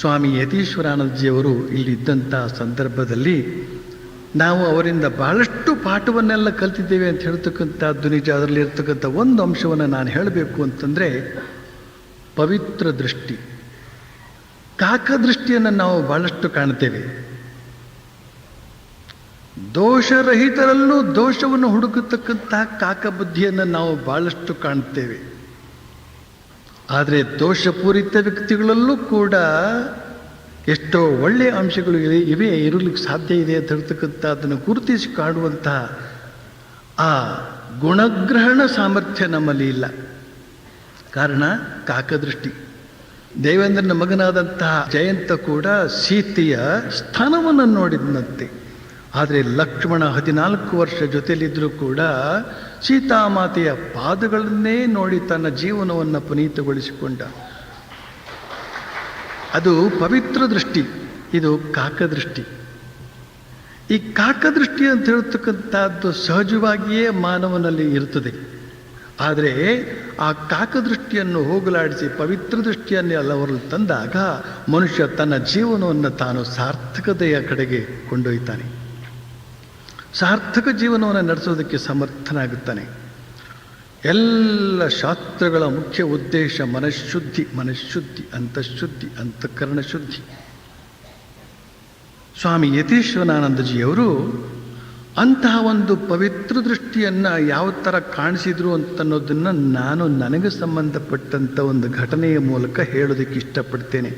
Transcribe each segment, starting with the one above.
ಸ್ವಾಮಿ ಯತೀಶ್ವರಾನಂದಜಿಯವರು ಇಲ್ಲಿದ್ದಂಥ ಸಂದರ್ಭದಲ್ಲಿ ನಾವು ಅವರಿಂದ ಬಹಳಷ್ಟು ಪಾಠವನ್ನೆಲ್ಲ ಕಲ್ತಿದ್ದೇವೆ ಅಂತ ಹೇಳ್ತಕ್ಕಂಥದ್ದು ನಿಜ. ಅದರಲ್ಲಿ ಇರ್ತಕ್ಕಂಥ ಒಂದು ಅಂಶವನ್ನು ನಾನು ಹೇಳಬೇಕು ಅಂತಂದರೆ ಪವಿತ್ರ ದೃಷ್ಟಿ. ಕಾಕದೃಷ್ಟಿಯನ್ನು ನಾವು ಬಹಳಷ್ಟು ಕಾಣ್ತೇವೆ. ದೋಷರಹಿತರಲ್ಲೂ ದೋಷವನ್ನು ಹುಡುಕತಕ್ಕಂತಹ ಕಾಕಬುದ್ಧಿಯನ್ನು ನಾವು ಬಹಳಷ್ಟು ಕಾಣ್ತೇವೆ. ಆದರೆ ದೋಷಪೂರಿತ ವ್ಯಕ್ತಿಗಳಲ್ಲೂ ಕೂಡ ಎಷ್ಟೋ ಒಳ್ಳೆಯ ಅಂಶಗಳು ಇವೆ ಇವೆ ಇರಲಿಕ್ಕೆ ಸಾಧ್ಯ ಇದೆ ಅಂತ ಹೇಳ್ತಕ್ಕಂಥ ಅದನ್ನು ಗುರುತಿಸಿ ಕಾಣುವಂತಹ ಆ ಗುಣಗ್ರಹಣ ಸಾಮರ್ಥ್ಯ ನಮ್ಮಲ್ಲಿ ಇಲ್ಲ. ಕಾರಣ ಕಾಕದೃಷ್ಟಿ. ದೇವೇಂದ್ರನ ಮಗನಾದಂತಹ ಜಯಂತ ಕೂಡ ಸೀತೆಯ ಸ್ಥಾನವನ್ನು ನೋಡಿದಂತೆ ಆದರೆ ಲಕ್ಷ್ಮಣ ಹದಿನಾಲ್ಕು ವರ್ಷ ಜೊತೆಯಲ್ಲಿದ್ದರೂ ಕೂಡ ಸೀತಾಮಾತೆಯ ಪಾದಗಳನ್ನೇ ನೋಡಿ ತನ್ನ ಜೀವನವನ್ನು ಪುನೀತಗೊಳಿಸಿಕೊಂಡ. ಅದು ಪವಿತ್ರ ದೃಷ್ಟಿ, ಇದು ಕಾಕದೃಷ್ಟಿ ಈ ಕಾಕದೃಷ್ಟಿ ಅಂತ ಹೇಳ್ತಕ್ಕಂಥದ್ದು ಸಹಜವಾಗಿಯೇ ಮಾನವನಲ್ಲಿ ಇರುತ್ತದೆ. ಆದರೆ ಆ ಕಾಕದೃಷ್ಟಿಯನ್ನು ಹೋಗಲಾಡಿಸಿ ಪವಿತ್ರ ದೃಷ್ಟಿಯನ್ನು ಅಲ್ಲವರಲ್ಲಿ ತಂದಾಗ ಮನುಷ್ಯ ತನ್ನ ಜೀವನವನ್ನು ತಾನು ಸಾರ್ಥಕತೆಯ ಕಡೆಗೆ ಕೊಂಡೊಯ್ತಾನೆ. ಸಾರ್ಥಕ ಜೀವನವನ್ನು ನಡೆಸೋದಕ್ಕೆ ಸಮರ್ಥನಾಗುತ್ತಾನೆ. ಎಲ್ಲ ಶಾಸ್ತ್ರಗಳ ಮುಖ್ಯ ಉದ್ದೇಶ ಮನಃಶುದ್ಧಿ ಮನಃಶುದ್ಧಿ, ಅಂತಃಶುದ್ಧಿ ಅಂತಃಕರಣ ಶುದ್ಧಿ ಸ್ವಾಮಿ ಯತೀಶ್ವರಾನಂದಜಿಯವರು ಅಂತಹ ಒಂದು ಪವಿತ್ರ ದೃಷ್ಟಿಯನ್ನು ಯಾವ ಥರ ಕಾಣಿಸಿದ್ರು ಅಂತನ್ನೋದನ್ನು ನಾನು ನನಗೆ ಸಂಬಂಧಪಟ್ಟಂಥ ಒಂದು ಘಟನೆಯ ಮೂಲಕ ಹೇಳೋದಕ್ಕೆ ಇಷ್ಟಪಡ್ತೇನೆ.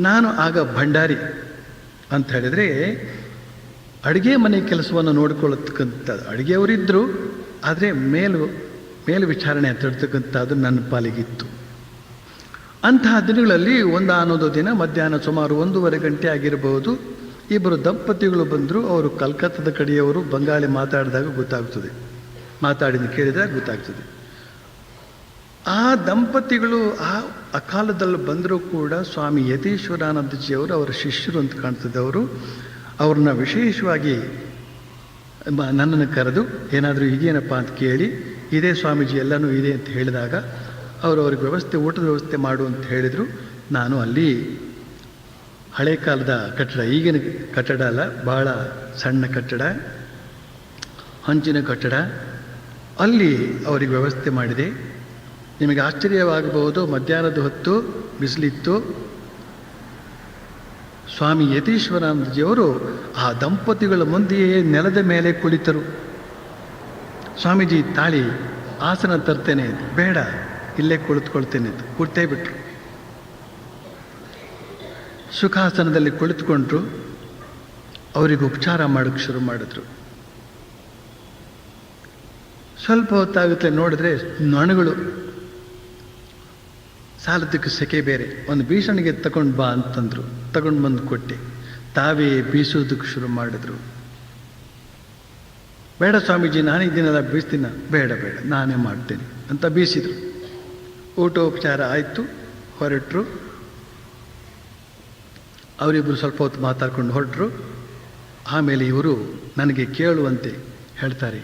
ನಾನು ಆಗ ಭಂಡಾರಿ ಅಂತ ಹೇಳಿದರೆ ಅಡುಗೆ ಮನೆ ಕೆಲಸವನ್ನು ನೋಡಿಕೊಳ್ಳತಕ್ಕಂಥ ಅಡುಗೆಯವರಿದ್ದರು ಆದರೆ ಮೇಲು ಮೇಲು ವಿಚಾರಣೆ ಅಂತ ಹೇಳ್ತಕ್ಕಂಥದ್ದು ನನ್ನ ಪಾಲಿಗಿತ್ತು. ಅಂತಹ ದಿನಗಳಲ್ಲಿ ಒಂದು ಅನ್ನೋದು ದಿನ, ಮಧ್ಯಾಹ್ನ ಸುಮಾರು ಒಂದೂವರೆ ಗಂಟೆ ಆಗಿರಬಹುದು, ಇಬ್ಬರು ದಂಪತಿಗಳು ಬಂದರು, ಅವರು ಕಲ್ಕತ್ತಾದ ಕಡೆಯವರು ಬಂಗಾಳಿ ಮಾತಾಡಿದಾಗ ಗೊತ್ತಾಗ್ತದೆ. ಮಾತಾಡಿದ ಕೇಳಿದಾಗ ಗೊತ್ತಾಗ್ತದೆ. ಆ ದಂಪತಿಗಳು, ಆ ಅಕಾಲದಲ್ಲಿ ಬಂದರೂ ಕೂಡ ಸ್ವಾಮಿ ಯತೀಶ್ವರಾನಂದಜಿಯವರು ಅವರ ಶಿಷ್ಯರು ಅಂತ ಕಾಣ್ತದೆ ಅವರು. ಅವ್ರನ್ನ ವಿಶೇಷವಾಗಿ ನನ್ನನ್ನು ಕರೆದು, ಏನಾದರೂ ಇದೆಯೇನಪ್ಪ ಅಂತ ಕೇಳಿ, ಇದೇ ಸ್ವಾಮೀಜಿ ಎಲ್ಲನೂ ಇದೆ ಅಂತ ಹೇಳಿದಾಗ ಅವರು ಅವ್ರಿಗೆ ವ್ಯವಸ್ಥೆ, ಊಟದ ವ್ಯವಸ್ಥೆ ಮಾಡು ಅಂತ ಹೇಳಿದರು. ನಾನು ಅಲ್ಲಿ ಹಳೆ ಕಾಲದ ಕಟ್ಟಡ, ಈಗಿನ ಕಟ್ಟಡ ಅಲ್ಲ ಭಾಳ ಸಣ್ಣ ಕಟ್ಟಡ, ಹಂಚಿನ ಕಟ್ಟಡ. ಅಲ್ಲಿ ಅವರಿಗೆ ವ್ಯವಸ್ಥೆ ಮಾಡಿದೆ. ನಿಮಗೆ ಆಶ್ಚರ್ಯವಾಗಬಹುದು, ಮಧ್ಯಾಹ್ನದ ಹೊತ್ತು ಬಿಸಿಲಿತ್ತು. ಸ್ವಾಮಿ ಯತೀಶ್ವರಾನಂದಜಿಯವರು ಆ ದಂಪತಿಗಳ ಮುಂದೆಯೇ ನೆಲದ ಮೇಲೆ ಕುಳಿತರು. ಸ್ವಾಮೀಜಿ, ತಾಳಿ, ಆಸನ ತರ್ತೇನೆ, ಬೇಡ, ಇಲ್ಲೇ ಕುಳಿತುಕೊಳ್ತೇನೆ ಅಂತ ಕೂರ್ತೇ ಬಿಟ್ರು. ಸುಖಾಸನದಲ್ಲಿ ಕುಳಿತುಕೊಂಡ್ರು. ಅವರಿಗೆ ಉಪಚಾರ ಮಾಡೋಕ್ಕೆ ಶುರು ಮಾಡಿದ್ರು. ಸ್ವಲ್ಪ ಹೊತ್ತಾಗುತ್ತೆ ನೋಡಿದ್ರೆ ನೊಣಗಳು ಸಾಲದಕ್ಕೆ ಸೆಕೆ ಬೇರೆ. ಒಂದು ಬೀಸಣಿಗೆ ತಗೊಂಡು ಬಾ ಅಂತಂದರು. ತಗೊಂಡು ಬಂದು ಕೊಟ್ಟೆ. ತಾವೇ ಬೀಸೋದಕ್ಕೆ ಶುರು ಮಾಡಿದ್ರು. ಬೇಡ ಸ್ವಾಮೀಜಿ, ನಾನು ಇದನ್ನೆಲ್ಲ ಬೀಸ್ತೀನ. ಬೇಡ ಬೇಡ, ನಾನೇ ಮಾಡ್ತೇನೆ ಅಂತ ಬೀಸಿದರು. ಊಟೋಪಚಾರ ಆಯಿತು, ಹೊರಟರು. ಅವರಿಬ್ಬರು ಸ್ವಲ್ಪ ಹೊತ್ತು ಮಾತಾಡ್ಕೊಂಡು ಹೊರಟರು. ಆಮೇಲೆ ಇವರು ನನಗೆ ಕೇಳುವಂತೆ ಹೇಳ್ತಾರೆ,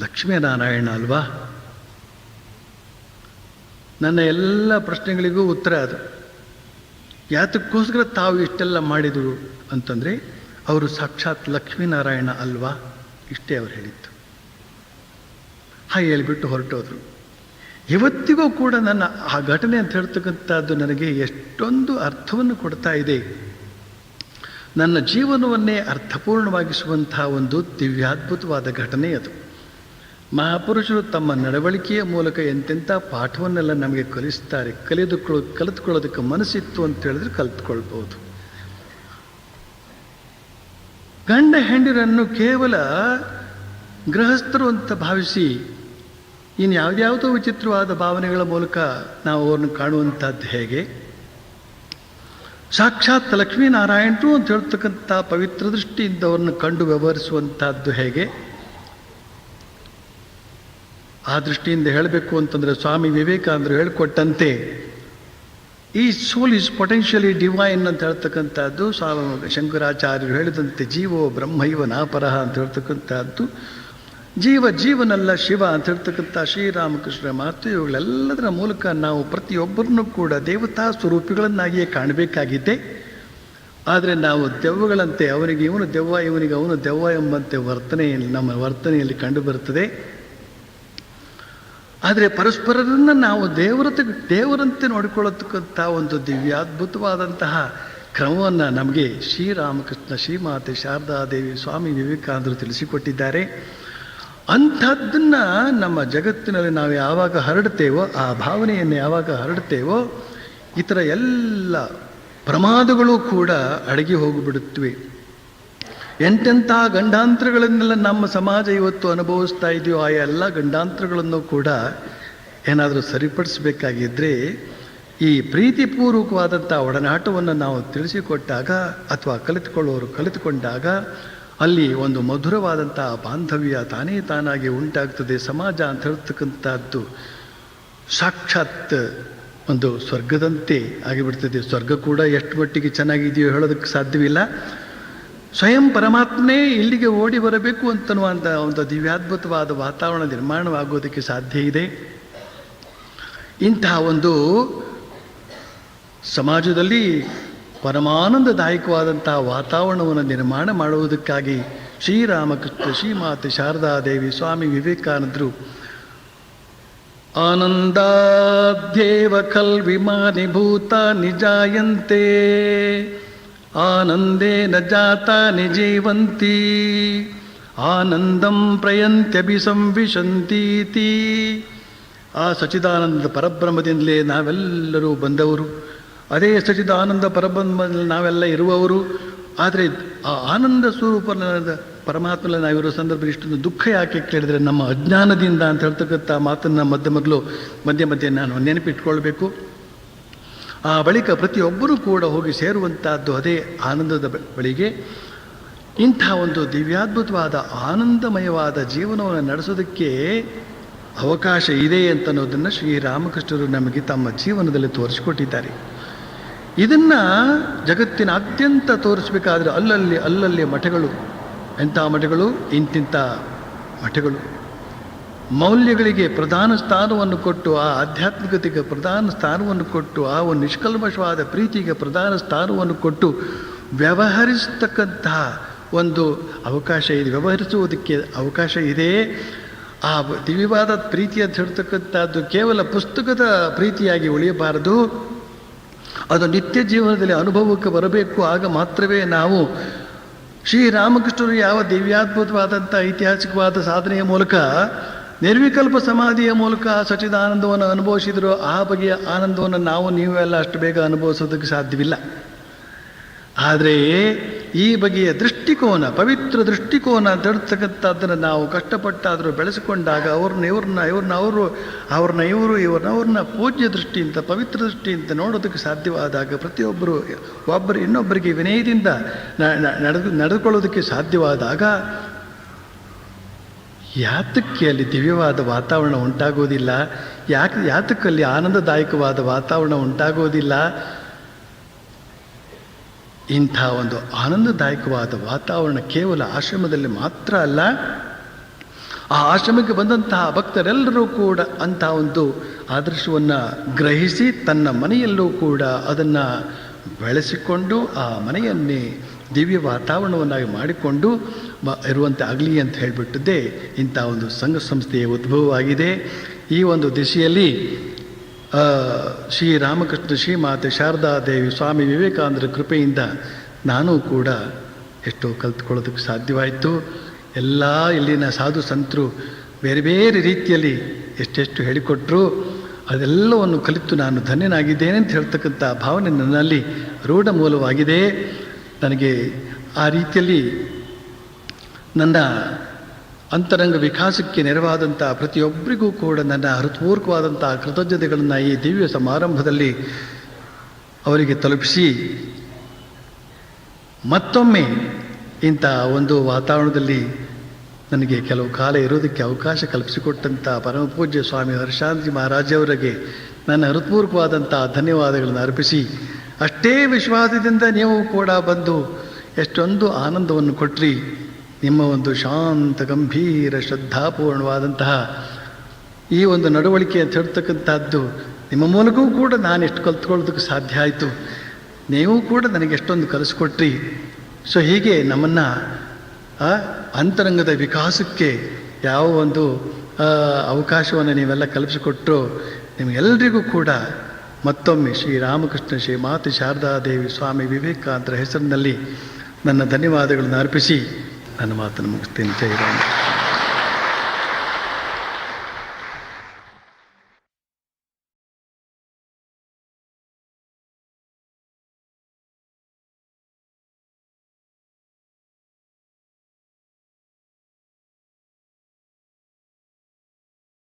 ಲಕ್ಷ್ಮೀನಾರಾಯಣ ಅಲ್ವಾ? ನನ್ನ ಎಲ್ಲ ಪ್ರಶ್ನೆಗಳಿಗೂ ಉತ್ತರ ಅದು. ಯಾತಕ್ಕೋಸ್ಕರ ತಾವು ಇಷ್ಟೆಲ್ಲ ಮಾಡಿದರು ಅಂತಂದರೆ, ಅವರು ಸಾಕ್ಷಾತ್ ಲಕ್ಷ್ಮೀನಾರಾಯಣ ಅಲ್ವಾ? ಇಷ್ಟೇ ಅವ್ರು ಹೇಳಿತ್ತು ಹಾಗೆ ಹೇಳಿಬಿಟ್ಟು ಹೊರಟೋದ್ರು. ಇವತ್ತಿಗೂ ಕೂಡ ನನ್ನ ಆ ಘಟನೆ ಅಂತ ಹೇಳ್ತಕ್ಕಂಥದ್ದು ನನಗೆ ಎಷ್ಟೊಂದು ಅರ್ಥವನ್ನು ಕೊಡ್ತಾ ಇದೆ. ನನ್ನ ಜೀವನವನ್ನೇ ಅರ್ಥಪೂರ್ಣವಾಗಿಸುವಂತಹ ಒಂದು ದಿವ್ಯಾದ್ಭುತವಾದ ಘಟನೆ ಅದು. ಮಹಾಪುರುಷರು ತಮ್ಮ ನಡವಳಿಕೆಯ ಮೂಲಕ ಎಂತೆಂಥ ಪಾಠವನ್ನೆಲ್ಲ ನಮಗೆ ಕಲಿಸ್ತಾರೆ, ಕಲಿದುಕೊಳ್ಳೋ, ಕಲಿತುಕೊಳ್ಳೋದಕ್ಕೆ ಮನಸ್ಸಿತ್ತು ಅಂತ ಹೇಳಿದ್ರೆ ಕಲಿತ್ಕೊಳ್ಬೋದು ಗಂಡ ಹೆಂಡಿರನ್ನು ಕೇವಲ ಗೃಹಸ್ಥರು ಅಂತ ಭಾವಿಸಿ ಇನ್ನು ಯಾವುದ್ಯಾವುದೋ ವಿಚಿತ್ರವಾದ ಭಾವನೆಗಳ ಮೂಲಕ ನಾವು ಅವ್ರನ್ನ ಕಾಣುವಂಥದ್ದು ಹೇಗೆ? ಸಾಕ್ಷಾತ್ ಲಕ್ಷ್ಮೀನಾರಾಯಣರು ಅಂತ ಹೇಳ್ತಕ್ಕಂಥ ಪವಿತ್ರ ದೃಷ್ಟಿಯಿಂದ ಅವ್ರನ್ನ ಕಂಡು ವ್ಯವಹರಿಸುವಂಥದ್ದು ಹೇಗೆ? ಆ ದೃಷ್ಟಿಯಿಂದ ಹೇಳಬೇಕು ಅಂತಂದರೆ ಸ್ವಾಮಿ ವಿವೇಕಾನಂದರು ಹೇಳಿಕೊಟ್ಟಂತೆ, ಈ ಸೋಲ್ ಇಸ್ ಪೊಟೆನ್ಷಿಯಲಿ ಡಿವೈನ್ ಅಂತ ಹೇಳ್ತಕ್ಕಂಥದ್ದು ಸ್ವಾಮಿ ಶಂಕರಾಚಾರ್ಯರು ಹೇಳಿದಂತೆ ಜೀವೋ ಬ್ರಹ್ಮೈವ ನಾಪರಹ ಅಂತ ಹೇಳ್ತಕ್ಕಂಥದ್ದು. ಜೀವ ಜೀವನಲ್ಲ ಶಿವ ಅಂತ ಹೇಳ್ತಕ್ಕಂಥ ಶ್ರೀರಾಮಕೃಷ್ಣ ಮಾತು ಇವುಗಳೆಲ್ಲದರ ಮೂಲಕ ನಾವು ಪ್ರತಿಯೊಬ್ಬರನ್ನು ಕೂಡ ದೇವತಾ ಸ್ವರೂಪಿಗಳನ್ನಾಗಿಯೇ ಕಾಣಬೇಕಾಗಿದೆ. ಆದರೆ ನಾವು ದೆವ್ವಗಳಂತೆ, ಅವನಿಗೆ ಇವನು ದೆವ್ವ, ಇವನಿಗೆ ಅವನು ದೆವ್ವ ಎಂಬಂತೆ ವರ್ತನೆಯಲ್ಲಿ ನಮ್ಮ ವರ್ತನೆಯಲ್ಲಿ ಕಂಡುಬರುತ್ತದೆ ಆದರೆ ಪರಸ್ಪರರನ್ನು ನಾವು ದೇವರತೆ, ದೇವರಂತೆ ನೋಡಿಕೊಳ್ಳತಕ್ಕಂಥ ಒಂದು ದಿವ್ಯಾದ್ಭುತವಾದಂತಹ ಕ್ರಮವನ್ನು ನಮಗೆ ಶ್ರೀರಾಮಕೃಷ್ಣ, ಶ್ರೀಮಾತೆ ಶಾರದಾದೇವಿ ಸ್ವಾಮಿ ವಿವೇಕಾನಂದರು ತಿಳಿಸಿಕೊಟ್ಟಿದ್ದಾರೆ. ಅಂಥದ್ದನ್ನು ನಮ್ಮ ಜಗತ್ತಿನಲ್ಲಿ ನಾವು ಯಾವಾಗ ಹರಡ್ತೇವೋ, ಆ ಭಾವನೆಯನ್ನು ಯಾವಾಗ ಹರಡ್ತೇವೋ ಇತರ ಎಲ್ಲ ಪ್ರಮಾದಗಳು ಕೂಡ ಅಡಗಿ ಹೋಗಿಬಿಡುತ್ತವೆ. ಎಂತೆಂಥ ಗಂಡಾಂತರಗಳನ್ನೆಲ್ಲ ನಮ್ಮ ಸಮಾಜ ಇವತ್ತು ಅನುಭವಿಸ್ತಾ ಇದೆಯೋ ಆ ಎಲ್ಲ ಗಂಡಾಂತರಗಳನ್ನು ಕೂಡ ಏನಾದರೂ ಸರಿಪಡಿಸಬೇಕಾಗಿದ್ದರೆ ಈ ಪ್ರೀತಿಪೂರ್ವಕವಾದಂಥ ಒಡನಾಟವನ್ನು ನಾವು ತಿಳಿಸಿಕೊಟ್ಟಾಗ ಅಥವಾ ಕಲಿತುಕೊಳ್ಳೋರು ಕಲಿತುಕೊಂಡಾಗ ಅಲ್ಲಿ ಒಂದು ಮಧುರವಾದಂಥ ಬಾಂಧವ್ಯ ತಾನೇ ತಾನಾಗಿ ಉಂಟಾಗ್ತದೆ. ಸಮಾಜ ಅಂತ ಹೇಳ್ತಕ್ಕಂಥದ್ದು ಸಾಕ್ಷಾತ್ ಒಂದು ಸ್ವರ್ಗದಂತೆ ಆಗಿಬಿಡ್ತದೆ. ಸ್ವರ್ಗ ಕೂಡ ಎಷ್ಟು ಮಟ್ಟಿಗೆ ಚೆನ್ನಾಗಿದೆಯೋ ಹೇಳೋದಕ್ಕೆ ಸಾಧ್ಯವಿಲ್ಲ. ಸ್ವಯಂ ಪರಮಾತ್ಮನೇ ಇಲ್ಲಿಗೆ ಓಡಿ ಬರಬೇಕು ಅಂತನ್ನುವಂಥ ಒಂದು ದಿವ್ಯಾದ್ಭುತವಾದ ವಾತಾವರಣ ನಿರ್ಮಾಣವಾಗೋದಕ್ಕೆ ಸಾಧ್ಯ ಇದೆ. ಇಂತಹ ಒಂದು ಸಮಾಜದಲ್ಲಿ ಪರಮಾನಂದದಾಯಕವಾದಂತಹ ವಾತಾವರಣವನ್ನು ನಿರ್ಮಾಣ ಮಾಡುವುದಕ್ಕಾಗಿ ಶ್ರೀರಾಮಕೃಷ್ಣ, ಶ್ರೀಮಾತೆ ಶಾರದಾದೇವಿ, ಸ್ವಾಮಿ ವಿವೇಕಾನಂದರು ಆನಂದಾದ್ಯೇವ ಕಲ್ವಿಮಾನಿ ಭೂತ ನಿಜಾಯಂತೆ ಜಾತಾನಿ ಜೀವಂತಿ ಆನಂದಂ ಪ್ರಯಂತ್ಯಭಿಸಂವಿಶಂತೀತಿ ಆ ಸಚಿದಾನಂದ ಪರಬ್ರಹ್ಮದಿಂದಲೇ ನಾವೆಲ್ಲರೂ ಬಂದವರು. ಅದೇ ಸಚಿದಾನಂದ ಪರಬ್ರಹ್ಮದಲ್ಲಿ ನಾವೆಲ್ಲ ಇರುವವರು. ಆದರೆ ಆ ಆನಂದ ಸ್ವರೂಪನಾದ ಪರಮಾತ್ಮನ ನಾವಿರೋ ಸಂದರ್ಭದಲ್ಲಿ ಇಷ್ಟೊಂದು ದುಃಖ ಯಾಕೆ ಕೇಳಿದರೆ ನಮ್ಮ ಅಜ್ಞಾನದಿಂದ ಅಂತ ಹೇಳ್ತಕ್ಕಂಥ ಮಾತನ್ನು ಮಧ್ಯ ಮೊದಲು ಮಧ್ಯೆ ಮಧ್ಯೆ ನಾನು ನೆನಪಿಟ್ಕೊಳ್ಬೇಕು. ಆ ಬಳಿಕ ಪ್ರತಿಯೊಬ್ಬರೂ ಕೂಡ ಹೋಗಿ ಸೇರುವಂತಹದ್ದು ಅದೇ ಆನಂದದ ಬಳಿಗೆ ಇಂಥ ಒಂದು ದಿವ್ಯಾದ್ಭುತವಾದ ಆನಂದಮಯವಾದ ಜೀವನವನ್ನು ನಡೆಸೋದಕ್ಕೆ ಅವಕಾಶ ಇದೆ ಅಂತನ್ನೋದನ್ನು ಶ್ರೀರಾಮಕೃಷ್ಣರು ನಮಗೆ ತಮ್ಮ ಜೀವನದಲ್ಲಿ ತೋರಿಸಿಕೊಟ್ಟಿದ್ದಾರೆ. ಇದನ್ನು ಜಗತ್ತಿನ ಅತ್ಯಂತ ತೋರಿಸಬೇಕಾದ್ರೆ ಅಲ್ಲಲ್ಲಿ ಅಲ್ಲಲ್ಲಿ ಮಠಗಳು, ಎಂಥ ಮಠಗಳು, ಇಂತಿಂಥ ಮಠಗಳು. ಮೌಲ್ಯಗಳಿಗೆ ಪ್ರಧಾನ ಸ್ಥಾನವನ್ನು ಕೊಟ್ಟು, ಆ ಆಧ್ಯಾತ್ಮಿಕತೆಗೆ ಪ್ರಧಾನ ಸ್ಥಾನವನ್ನು ಕೊಟ್ಟು, ಆ ಒಂದು ನಿಷ್ಕಲ್ಮಶವಾದ ಪ್ರೀತಿಗೆ ಪ್ರಧಾನ ಸ್ಥಾನವನ್ನು ಕೊಟ್ಟು ವ್ಯವಹರಿಸ್ತಕ್ಕಂತಹ ಒಂದು ಅವಕಾಶ ಇದೆ. ವ್ಯವಹರಿಸುವುದಕ್ಕೆ ಅವಕಾಶ ಇದೆ. ಆ ದಿವ್ಯವಾದ ಪ್ರೀತಿ ಅಂತ ಹೇಳ್ತಕ್ಕಂಥದ್ದು ಕೇವಲ ಪುಸ್ತಕದ ಪ್ರೀತಿಯಾಗಿ ಉಳಿಯಬಾರದು. ಅದು ನಿತ್ಯ ಜೀವನದಲ್ಲಿ ಅನುಭವಕ್ಕೆ ಬರಬೇಕು. ಆಗ ಮಾತ್ರವೇ ನಾವು ಶ್ರೀರಾಮಕೃಷ್ಣರು ಯಾವ ದಿವ್ಯಾದ್ಭುತವಾದಂಥ ಐತಿಹಾಸಿಕವಾದ ಸಾಧನೆಯ ಮೂಲಕ ನಿರ್ವಿಕಲ್ಪ ಸಮಾಧಿಯ ಮೂಲಕ ಸಚಿದಾನಂದವನ್ನು ಅನುಭವಿಸಿದರೂ ಆ ಬಗೆಯ ಆನಂದವನ್ನು ನಾವು ನೀವೆಲ್ಲ ಅಷ್ಟು ಬೇಗ ಅನುಭವಿಸೋದಕ್ಕೆ ಸಾಧ್ಯವಿಲ್ಲ. ಆದರೆ ಈ ಬಗೆಯ ದೃಷ್ಟಿಕೋನ, ಪವಿತ್ರ ದೃಷ್ಟಿಕೋನ ಅಂತ ನಾವು ಕಷ್ಟಪಟ್ಟಾದರೂ ಬೆಳೆಸಿಕೊಂಡಾಗ ಅವ್ರನ್ನ ಇವ್ರನ್ನ ಇವ್ರನ್ನ ಅವರು, ಅವ್ರನ್ನ ಇವರು, ಇವ್ರನ್ನ ಅವ್ರನ್ನ ಪೂಜ್ಯ ದೃಷ್ಟಿಯಿಂದ ಪವಿತ್ರ ದೃಷ್ಟಿಯಿಂದ ನೋಡೋದಕ್ಕೆ ಸಾಧ್ಯವಾದಾಗ ಪ್ರತಿಯೊಬ್ಬರು, ಒಬ್ಬರು ಇನ್ನೊಬ್ಬರಿಗೆ ವಿನಯದಿಂದ ನಡೆದು, ನಡೆದುಕೊಳ್ಳೋದಕ್ಕೆ ಸಾಧ್ಯವಾದಾಗ ಯಾತಕ್ಕೆ ಅಲ್ಲಿ ದಿವ್ಯವಾದ ವಾತಾವರಣ ಉಂಟಾಗೋದಿಲ್ಲ ಯಾಕೆ ಯಾತಕ್ಕಲ್ಲಿ ಆನಂದದಾಯಕವಾದ ವಾತಾವರಣ ಉಂಟಾಗೋದಿಲ್ಲ ಇಂಥ ಒಂದು ಆನಂದದಾಯಕವಾದ ವಾತಾವರಣ ಕೇವಲ ಆಶ್ರಮದಲ್ಲಿ ಮಾತ್ರ ಅಲ್ಲ, ಆ ಆಶ್ರಮಕ್ಕೆ ಬಂದಂತಹ ಭಕ್ತರೆಲ್ಲರೂ ಕೂಡ ಅಂತಹ ಒಂದು ಆದರ್ಶವನ್ನು ಗ್ರಹಿಸಿ ತನ್ನ ಮನೆಯಲ್ಲೂ ಕೂಡ ಅದನ್ನು ಬೆಳೆಸಿಕೊಂಡು ಆ ಮನೆಯನ್ನೇ ದಿವ್ಯ ವಾತಾವರಣವನ್ನಾಗಿ ಮಾಡಿಕೊಂಡು ಇರುವಂತೆ ಆಗಲಿ ಅಂತ ಹೇಳಿಬಿಟ್ಟದ್ದೇ ಇಂಥ ಒಂದು ಸಂಘ ಸಂಸ್ಥೆಯ ಉದ್ಭವವಾಗಿದೆ. ಈ ಒಂದು ದಿಶೆಯಲ್ಲಿ ಶ್ರೀ ರಾಮಕೃಷ್ಣ ಶ್ರೀಮಾತೆ ಶಾರದಾದೇವಿ ಸ್ವಾಮಿ ವಿವೇಕಾನಂದರ ಕೃಪೆಯಿಂದ ನಾನು ಕೂಡ ಎಷ್ಟೋ ಕಲ್ತ್ಕೊಳ್ಳೋದಕ್ಕೆ ಸಾಧ್ಯವಾಯಿತು. ಎಲ್ಲ ಇಲ್ಲಿನ ಸಾಧು ಸಂತರು ಬೇರೆ ಬೇರೆ ರೀತಿಯಲ್ಲಿ ಎಷ್ಟೆಷ್ಟು ಹೇಳಿಕೊಟ್ರು, ಅದೆಲ್ಲವನ್ನು ಕಲಿತು ನಾನು ಧನ್ಯನಾಗಿದ್ದೇನೆ ಅಂತ ಹೇಳ್ತಕ್ಕಂಥ ಭಾವನೆ ನನ್ನಲ್ಲಿ ರೂಢ ಮೂಲವಾಗಿದೆ ನನಗೆ ಆ ರೀತಿಯಲ್ಲಿ ನನ್ನ ಅಂತರಂಗ ವಿಕಾಸಕ್ಕೆ ನೆರವಾದಂಥ ಪ್ರತಿಯೊಬ್ಬರಿಗೂ ಕೂಡ ನನ್ನ ಹೃತ್ಪೂರ್ವಕವಾದಂಥ ಕೃತಜ್ಞತೆಗಳನ್ನು ಈ ದಿವ್ಯ ಸಮಾರಂಭದಲ್ಲಿ ಅವರಿಗೆ ತಲುಪಿಸಿ ಮತ್ತೊಮ್ಮೆ ಇಂಥ ಒಂದು ವಾತಾವರಣದಲ್ಲಿ ನನಗೆ ಕೆಲವು ಕಾಲ ಇರೋದಕ್ಕೆ ಅವಕಾಶ ಕಲ್ಪಿಸಿಕೊಟ್ಟಂಥ ಪರಮ ಪೂಜ್ಯ ಸ್ವಾಮಿ ಹರ್ಷಾಂತಿ ಮಹಾರಾಜವರಿಗೆ ನನ್ನ ಹೃತ್ಪೂರ್ವಕವಾದಂಥ ಧನ್ಯವಾದಗಳನ್ನು ಅರ್ಪಿಸಿ, ಅಷ್ಟೇ ವಿಶ್ವಾಸದಿಂದ ನೀವು ಕೂಡ ಬಂದು ಎಷ್ಟೊಂದು ಆನಂದವನ್ನು ಕೊಟ್ರಿ. ನಿಮ್ಮ ಒಂದು ಶಾಂತ ಗಂಭೀರ ಶ್ರದ್ಧಾಪೂರ್ಣವಾದಂತಹ ಈ ಒಂದು ನಡವಳಿಕೆ ಅಂತ ಹೇಳ್ತಕ್ಕಂಥದ್ದು, ನಿಮ್ಮ ಮೂಲಕವೂ ಕೂಡ ನಾನು ಎಷ್ಟು ಕಲ್ತ್ಕೊಳ್ಳೋದಕ್ಕೆ ಸಾಧ್ಯ ಆಯಿತು? ನೀವು ಕೂಡ ನನಗೆ ಎಷ್ಟೊಂದು ಕಲಿಸ್ಕೊಟ್ರಿ. ಸೊ ಹೀಗೆ ನಮ್ಮನ್ನು ಅಂತರಂಗದ ವಿಕಾಸಕ್ಕೆ ಯಾವ ಒಂದು ಅವಕಾಶವನ್ನು ನೀವೆಲ್ಲ ಕಲ್ಪಿಸಿಕೊಟ್ಟರು ನಿಮಗೆಲ್ಲರಿಗೂ ಕೂಡ ಮತ್ತೊಮ್ಮೆ ಶ್ರೀರಾಮಕೃಷ್ಣ ಶ್ರೀ ಮಾತೆ ಶಾರದಾದೇವಿ ಸ್ವಾಮಿ ವಿವೇಕಾನಂದರ ಹೆಸರಿನಲ್ಲಿ ನನ್ನ ಧನ್ಯವಾದಗಳನ್ನು ಅರ್ಪಿಸಿ ನನ್ನ ಮಾತನ್ನು ಮುಗಿಸ್ತೇನೆ ಜೈ ರಾಮ